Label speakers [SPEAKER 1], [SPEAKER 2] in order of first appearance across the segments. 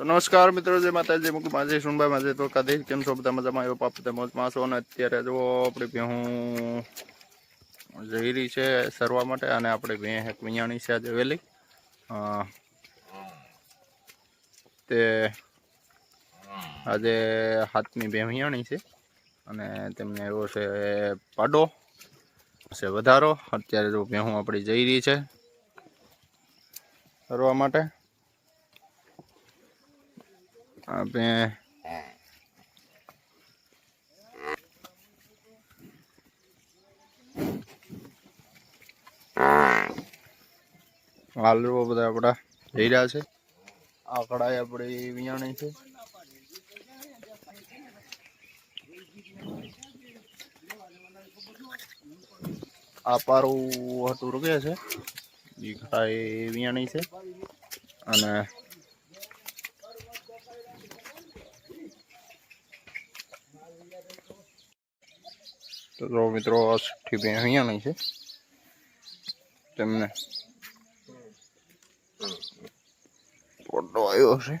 [SPEAKER 1] તો નમસ્કાર મિત્રો, જય માતાજી. મુકુ માજે સુનભાઈ માજે તો કદી કેમ છો? બધા મજામાં? આવ્યો પાપ તે મોજમાં છો અને અત્યારે જો આપણે ભેહું જઈ છે સરવા માટે અને આપણે ભેં એક મિયાણી છે આજે વહેલી. તે આજે હાથની ભેં મિયાણી છે અને તેમને એવો છે પાડો, છે વધારો. અત્યારે જો ભેહું આપણી જઈ રહી છે સરવા માટે. આપણે જો બધા આપણા જઈ રહ્યા છે. આ કડાઈ આપણી વિયાણી છે. આ પારું હતું રૂપિયા છે. એ કડાઈ વિયાણી છે. અને તો મિત્રો આ બે અહીંયા નહીં છે. તેમને ફોટો આવ્યો છે.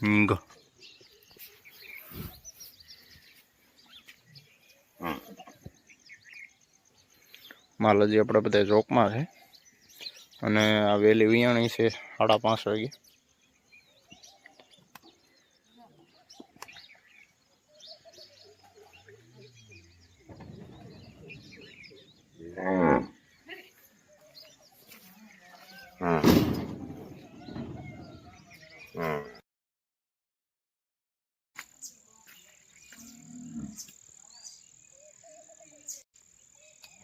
[SPEAKER 1] હિંગ માલાજી આપણે બધા ચોકમાં છે. અને આ વહેલી વિયાણી છે સાડા પાંચ વાગે. હમ. હમ.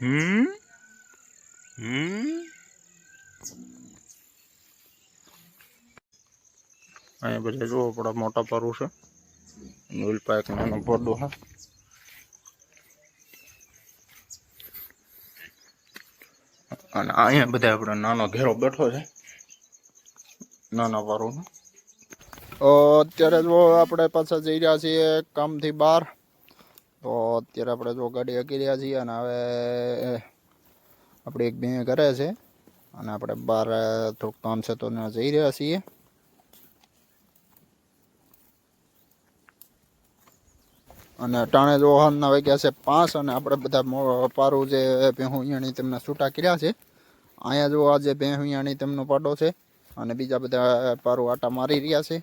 [SPEAKER 1] અહીંયા બધા જુઓ, આપણા મોટા પરુ છે. ઉલ્પા એક નાનો પડો હા અને અહીંયા બધા આપણે નાનો ઘેરો બેઠો છે. નાના પરુનો. અત્યારે જો આપણે પાછા જઈ રહ્યા છીએ કામથી બહાર. તો અત્યારે આપણે જો ગાડી હકી રહ્યા છીએ અને હવે આપણે એક બે ઘરે છે અને આપણે બહાર થોડુંક કામ છે તો જઈ રહ્યા છીએ. અને ટાણે જો હાલના વાગ્યા છે પાંચ અને આપણે બધા પારું જે ભેહુયાણી તેમને છૂટા કર્યા છે. અહીંયા જો આજે ભેહુયાણી તેમનો પાડો છે અને બીજા બધા પારું આટા મારી રહ્યા છે.